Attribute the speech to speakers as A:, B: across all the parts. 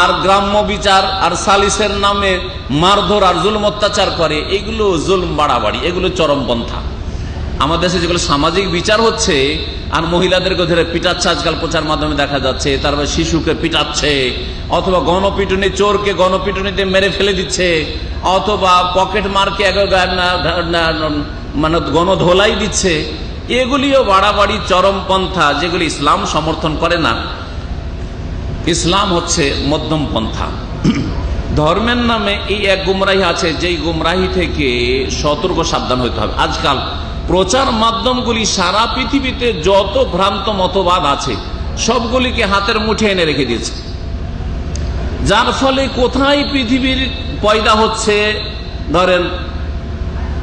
A: আর গ্রাম্য বিচার আর সালিসের নামে মারধর আর জুলম অত্যাচার করে, এগুলো জুলম বাড়াবাড়ি, এগুলো চরমপন্থা আমাদের দেশে যেগুলো সামাজিক বিচার হচ্ছে, আর মহিলাদেরকে ধরে পিটাচ্ছে, আজকাল প্রচার মাধ্যমে দেখা যাচ্ছে, তারপর শিশুকে পিটাচ্ছে, অথবা গণপিটুনি, চোরকে গণপিটুনিতে মেরে ফেলে দিচ্ছে, অথবা পকেট মারকে মানে গণধোলাই দিচ্ছে, এগুলিও বাড়াবাড়ি চরমপন্থা যেগুলি ইসলাম সমর্থন করে না। ইসলাম হচ্ছে মধ্যম পন্থা। ধর্মের নামে এই এক গুমরাহি আছে, যেই গুমরাহি থেকে সতর্ক সাবধান হতে হবে। আজকাল প্রচার মাধ্যমগুলি সারা পৃথিবীতে যত ভ্রান্ত মতবাদ আছে, সবগুলিকে হাতের মুঠে এনে রেখে দিয়েছে। যার ফলে কোথায় পৃথিবীর পয়দা হচ্ছে? ধরেন,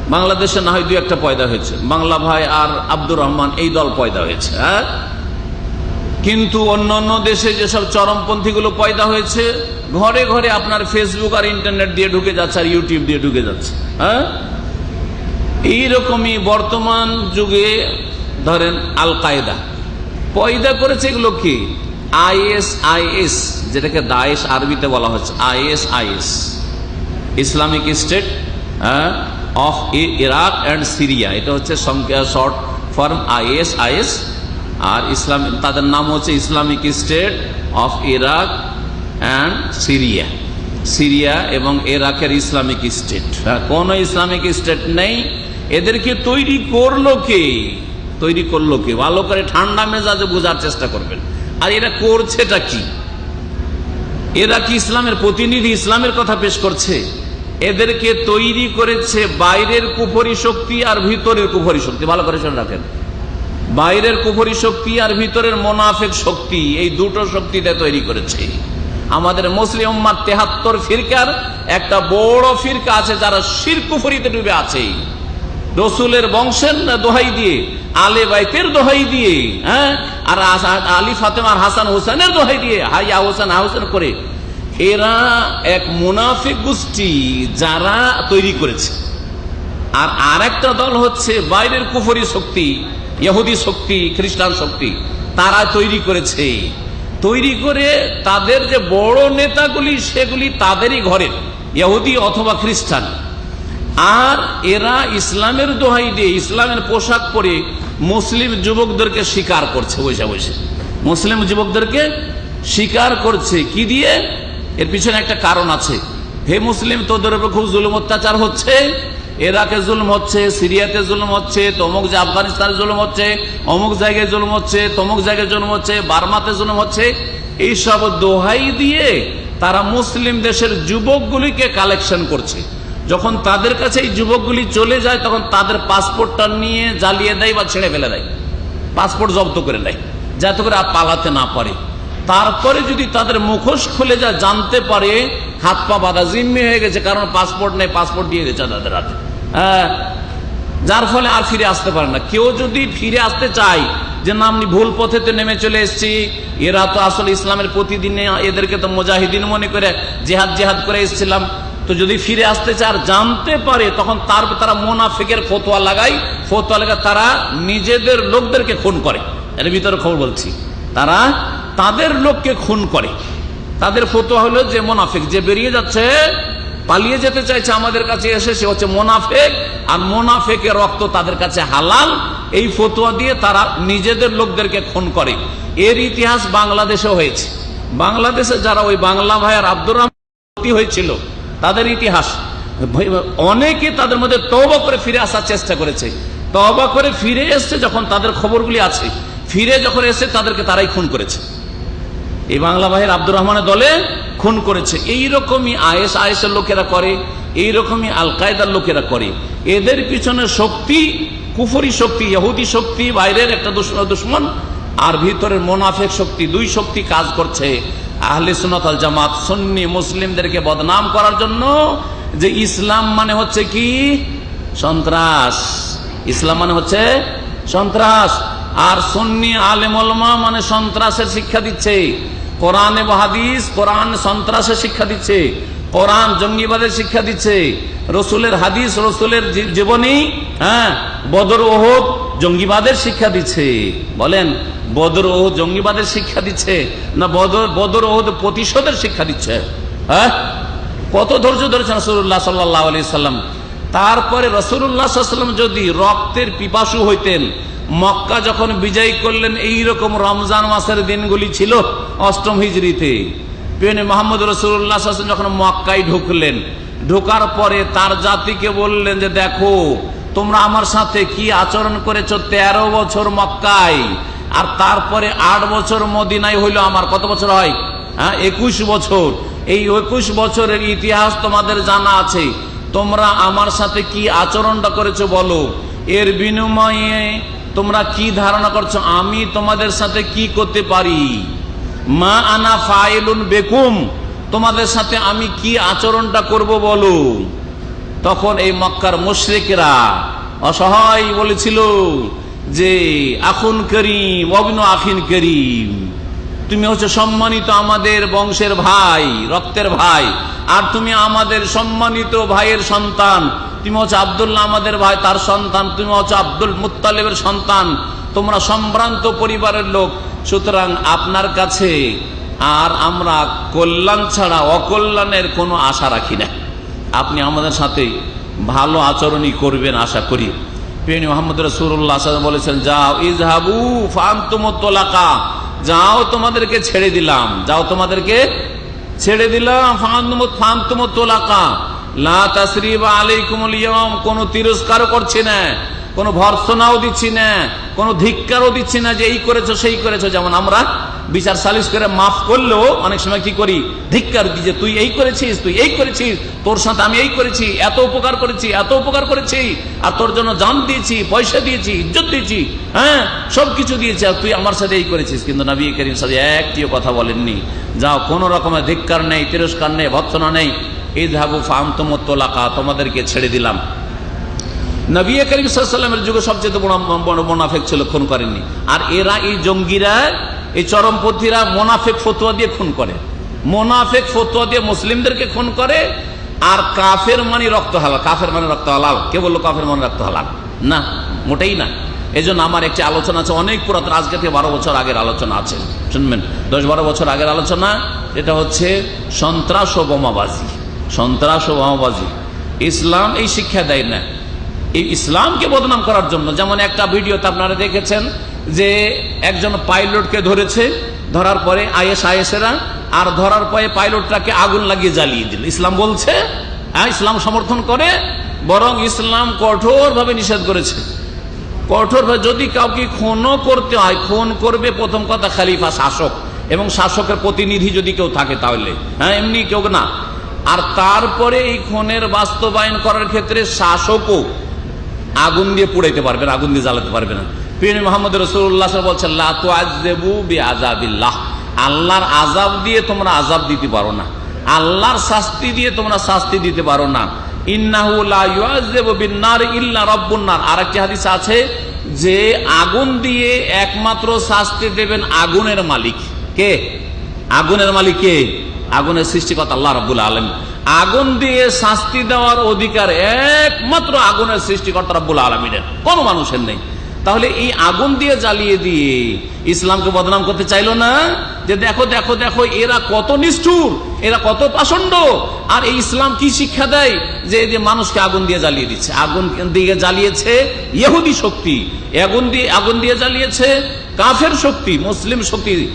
A: বাংলাদেশে না হয় দু একটা পয়দা হয়েছে। বাংলা ভাই আর আব্দুর রহমান এই দল পয়দা হয়েছে হ্যাঁ? কিন্তু অন্য অন্য দেশে যেসব চরমপন্থীগুলো পয়দা হয়েছে, ঘরে ঘরে আপনার ফেসবুক আর ইন্টারনেট দিয়ে ঢুকে যাচ্ছে আর ইউটিউব দিয়ে ঢুকে যাচ্ছে। হ্যাঁ? এইরকমই বর্তমান যুগে ধরেন আল কায়দা পয়দা করেছে এগুলো কি? আইএস আইএস যেটাকে দায়েশ আরবিতে বলা হচ্ছে ISIS Islamic State of Iraq and Syria. এটা হচ্ছে শর্ট ফর্ম আইএস আইএস আর ইসলাম, তাদের নাম হচ্ছে Islamic State of Iraq and Syria. Syria এবং ইরাকের ইসলামিক স্টেট। কোন ইসলামিক স্টেট নেই। এদেরকে তৈরি করল কে? তৈরি করল কে? ভালো করে ঠান্ডা মেজাজে বোঝার চেষ্টা করবেন। আর এরা করছেটা কি? এরা কি ইসলামের প্রতিনিধি? ইসলামের কথা পেশ করছে। এদেরকে তৈরি করেছে বাইরের কুফরি শক্তি আর ভিতরের কুফরি শক্তি। ভালো করে শুনে রাখেন। বাইরের কুফরি শক্তি আর ভিতরের মোনাফেক শক্তি, এই দুটো শক্তিতে তৈরি করেছে। আমাদের মুসলিম তেহাত্তর ফিরকার, একটা বড় ফিরকা আছে যারা শির কুফরিতে ডুবে আছে। রসুলের বংশের দোহাই দিয়ে, আলে বাইতের দোহাই দিয়ে হ্যাঁ? আর আলী ফাতেমার হাসান হোসেনের দোহাই দিয়ে হাইয়া হোসেন হোসেন করে। এরা এক মুনাফিক গোষ্ঠী যারা তৈরি করেছে। আর আরেকটা দল হচ্ছে বাইরের কুফরি শক্তি। ইহুদি শক্তি, খ্রিস্টান শক্তি, তারা তৈরি করেছে। তৈরি করে তাদের যে বড় নেতাগুলি, সেগুলি তাদেরই ঘরের ইহুদি অথবা খ্রিস্টান। আর এরা ইসলামের দোহাই দিয়ে, ইসলামের পোশাক পরে মুসলিম যুবকদেরকে স্বীকার করছে বসে বসে। মুসলিম যুবকদেরকে স্বীকার করছে কি দিয়ে? এর পিছনে একটা কারণ আছে। হে মুসলিম, তোদের উপর খুব জুলুম অত্যাচার হচ্ছে। এরাকে জুলুম হচ্ছে, সিরিয়াতে জুলুম হচ্ছে, তমুক যে আফগানিস্তানে জুলুম হচ্ছে, অমুক জায়গায় জুলুম হচ্ছে, তমুক জায়গায় জুলম হচ্ছে, বার্মাতে জুলুম হচ্ছে, এইসব দোহাই দিয়ে তারা মুসলিম দেশের যুবকগুলিকে কালেকশন করছে। যখন তাদের কাছে এই যুবকগুলি চলে যায়, তখন তাদের পাসপোর্টটা নিয়ে জ্বালিয়ে দেয় বা ছেড়ে ফেলে দেয়। পাসপোর্ট জব্দ করে নেয়, যাতে করে আর পালাতে না পারে। তারপরে যদি তাদের মুখোশ খুলে যায়, জানতে পারে হাত পা বাঁধা জিম্মি হয়ে গেছে, কারণ পাসপোর্ট নেই, পাসপোর্ট দিয়ে গেছে তাদের হাতে। যার ফলে আর ফিরে আসতে পারে না। কেউ যদি ফিরে আসতে চায় যে, না, আমি ভুল পথেতে নেমে চলে এসেছি। এরা তো আসলে ইসলামের প্রতিদিনে এদেরকে তো মুজাহিদিন মনে করে জেহাদ জেহাদ করে এসেছিলাম। তো যদি ফিরে আসতে চায় আর জানতে পারে, তখন তার তারা মোনাফিকের ফতোয়া লাগায়। ফতোয়া লাগায় তারা নিজেদের লোকদেরকে খুন করে। এর ভিতরে খবর বলছি। তারা তাদের লোককে খুন করে। তাদের ফতোয়া হলো যে, মোনাফিক যে বেরিয়ে যাচ্ছে পালিয়ে যেতে চাইছে আমাদের কাছে এসে, সে হচ্ছে মোনাফেক। আর মোনাফেকের রক্ত তাদের কাছে হালাল। এই ফতোয়া দিয়ে তারা নিজেদের লোকদেরকে খুন করে। এর ইতিহাস বাংলাদেশে হয়েছে। বাংলাদেশে যারা ওই বাংলা ভাই আর আব্দুর রহমান হয়েছিল, তাদের ইতিহাস। অনেকে তাদের মধ্যে তবা করে ফিরে আসার চেষ্টা করেছে। তবা করে ফিরে এসছে যখন তাদের খবরগুলি আছে। ফিরে যখন এসে তাদেরকে তারাই খুন করেছে। এই বাংলা বাহির আব্দুর রহমানের দলে খুন করেছে। এই রকমই আয়েস, আয়েসের লোকেরা করে এই রকমই আল কায়দার লোকেরা করে। এদের পিছনে শক্তি, কুফরি শক্তি, ইহুদি শক্তি, বাইরের একটা দুশ্মন, আর ভিতরের মোনাফেক শক্তি, দুই শক্তি কাজ করছে। আহলে সুনত আল জামাত, সন্নি মুসলিমদেরকে বদনাম করার জন্য যে ইসলাম মানে হচ্ছে কি? সন্ত্রাস। ইসলাম মানে হচ্ছে সন্ত্রাস। আর সন্নি আলেমলমা মানে সন্ত্রাসের শিক্ষা দিচ্ছে। কোরআন এবং হাদিস, কোরআন সন্ত্রাসের শিক্ষা দিচ্ছে, কোরআন জঙ্গিবাদের শিক্ষা দিচ্ছে, রসুলের হাদিস, রসুলের জীবনী হ্যাঁ বদর ওহদ জঙ্গিবাদের শিক্ষা দিচ্ছে। বলেন, বদর ও জঙ্গিবাদের শিক্ষা দিচ্ছে না বদর বদর ও প্রতিশোধের শিক্ষা দিচ্ছে? হ্যাঁ? কত ধৈর্য ধরেছেন রসুল্লাহ সাল্লাহ আলি সাল্লাম। তারপরে রসুল্লাহ সাল্লাম যদি রক্তের পিপাসু হইতেন মক্কা যখন বিজয় করলেন এই রকম রমজান মাসের দিনগুলি ছিল অষ্টম হিজড়িতে। পেনে মোহাম্মদ রসুল্লাহ যখন মক্কায় ঢুকলেন, ঢোকার পরে তার জাতিকে বললেন যে, দেখো, তোমরা আমার সাথে কি আচরণ করেছ তেরো বছর মক্কায়, আর তারপরে আট বছর মদিনায় হইল আমার। কত বছর হয়? হ্যাঁ একুশ বছর। এই একুশ বছরের ইতিহাস তোমাদের জানা আছে। তোমরা আমার সাথে কি আচরণটা করেছ বলো? এর বিনিময়ে তোমরা কি ধারণা করছ? আমি তোমাদের সাথে কি করতে পারি? মা আনা ফাইলুন বেকুম। তোমাদের সাথে আমি কি আচরণটা করব বলো? তখন এই মক্কার মুশ্রিকরা অসহায় বলেছিল যে, আখুন করিম অবিন আখিন করিম। তুমি হচ্ছে সম্মানিত আমাদের বংশের ভাই, রক্তের ভাই, আর তুমি আমাদের সম্মানিত ভাইয়ের সন্তান। তুমি হচ্ছে আবদুল্লাহ আমাদের ভাই, তার সন্তান। তুমি হচ্ছে আব্দুল মুতালেবের সন্তান। তোমরা সম্ভ্রান্ত পরিবারের লোক। সুতরাং আপনার কাছে আর আমরা কল্যাণ ছাড়া অকল্যাণের কোনো আশা রাখি না। আপনি আমাদের সাথে ভালো আচরণই করবেন আশা করি। পেনি মোহাম্মদ রসুল্লাহ বলেছেন, যাও ইজহাবু ফান্তুমতলাকা যাও, তোমাদেরকে ছেড়ে দিলাম। যাও, তোমাদেরকে ছেড়ে দিলাম। ফান্তুমতলাকা কোনো তিরস্কারও করছি না, কোনো ভর্সনাও দিচ্ছি না, কোনো ধিক্কারও দিচ্ছি না যে এই করেছ, সেই করেছ। যেমন আমরা বিচার সালিশ করে মাফ করলেও অনেক সময় কি করি? ধিক্কার দিই যে তুই এই করেছিস, তুই এই করেছিস, তোর সাথে আমি এই করেছি, এত উপকার করেছি, এত উপকার করেছি, আর তোর জন্য জান দিয়েছি, পয়সা দিয়েছি, ইজ্জত দিয়েছি হ্যাঁ? সব কিছু দিয়েছি, আর তুই আমার সাথে এই করেছিস। কিন্তু নবী করিম সাথে একটিও কথা বলেননি। যাও, কোনো রকমের ধিক্কার নেই, তিরস্কার নেই ভৎসনা নেই। এই ধাবু ফামতমতলাকা তোমাদেরকে ছেড়ে দিলাম। নবী করিম যুগে সবচেয়ে বড় মোনাফেক ছিল, খুন করেননি। আর এরা, এই জঙ্গিরা, এই চরমপন্থীরা মোনাফেক ফতুয়া দিয়ে খুন করে। মোনাফেক ফতুয়া দিয়ে মুসলিমদেরকে খুন করে, আর কাফের মানে রক্ত হালাল। কাফের মানে রক্ত হালাল। কে বলল কাফের মানে রক্ত হালাল? না, মোটেই না। এই আমার একটি আলোচনা আছে, অনেক পুরাতন, আজকে থেকে বারো বছর আগের আলোচনা আছে। শুনবেন, দশ বারো বছর আগের আলোচনা এটা হচ্ছে সন্ত্রাস ও বোমাবাজি। সন্ত্রাস ও বোমাবাজি ইসলাম এই শিক্ষা দেয় না। এই ইসলামকে বদনাম করার জন্য, যেমন একটা ভিডিওতে আপনারা দেখেছেন যে একজন পাইলটকে ধরেছে, ধরার পরে আইএস, আইএসেরা, আর ধরার পরে পাইলটটাকে আগুন লাগিয়ে জ্বালিয়ে দিল। ইসলাম বলছে হ্যাঁ ইসলাম সমর্থন করে, বরং ইসলাম কঠোরভাবে নিষেধ করেছে। কঠোরভাবে যদি কাউকে খুনও করতে হয়, খুন করবে প্রথম কথা খালিফা শাসক, এবং শাসকের প্রতিনিধি যদি কেউ থাকে তাহলে। হ্যাঁ এমনি কেউ না। আর তারপরে এই খুনের বাস্তবায়ন করার ক্ষেত্রে শাসকও আগুন দিয়ে পুড়াইতে পারবে না, আগুন দিয়ে জ্বালাতে পারবে না। পিনি মোহাম্মদ রসুল্লাহ বলছেন আজাবিল্লাহ আল্লাহর আজাব দিয়ে তোমরা আজাব দিতে পারো না। আল্লাহর শাস্তি দিয়ে তোমরা শাস্তি দিতে পারো না। আর একটি হাদিস আছে যে আগুন দিয়ে একমাত্র শাস্তি দেবেন আগুনের মালিক। কে? আগুনের মালিক কে? আগুনের সৃষ্টিকর্তা আল্লাহ রবুল আলম আগুন দিয়ে শাস্তি দেওয়ার অধিকার একমাত্র আগুনের সৃষ্টিকর্তা রব্বুল আলমিনের। কোনো মানুষের নেই। তাহলে এই আগুন দিয়ে জ্বালিয়ে দিয়ে ইসলামকে বদনাম করতে চাইলো না? যে দেখো দেখো দেখো, এরা কত নিষ্ঠুর, এরা কত পাষণ্ড, আর এই ইসলাম কি শিক্ষা দেয়? যে এই যে মানুষকে আগুন দিয়ে জ্বালিয়ে দিচ্ছে। আগুন দিয়ে জ্বালিয়েছে ইহুদি শক্তি, আগুন দিয়ে আগুন দিয়ে জ্বালিয়েছে কাফের শক্তি, মুসলিম শক্তি।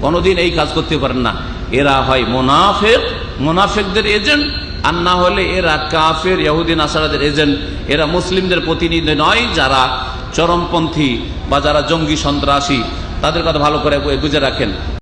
A: কোনোদিন এই কাজ করতে পারেন না। এরা হয় মোনাফেক, মোনাফেকদের এজেন্ট, আর না হলে এরা কাফের ইহুদিন আসারাদের এজেন্ট। এরা মুসলিমদের প্রতিনিধি নয়, যারা চরমপন্থী বা যারা জঙ্গি সন্ত্রাসী। তাদের কথা ভালো করে বুঝে রাখেন।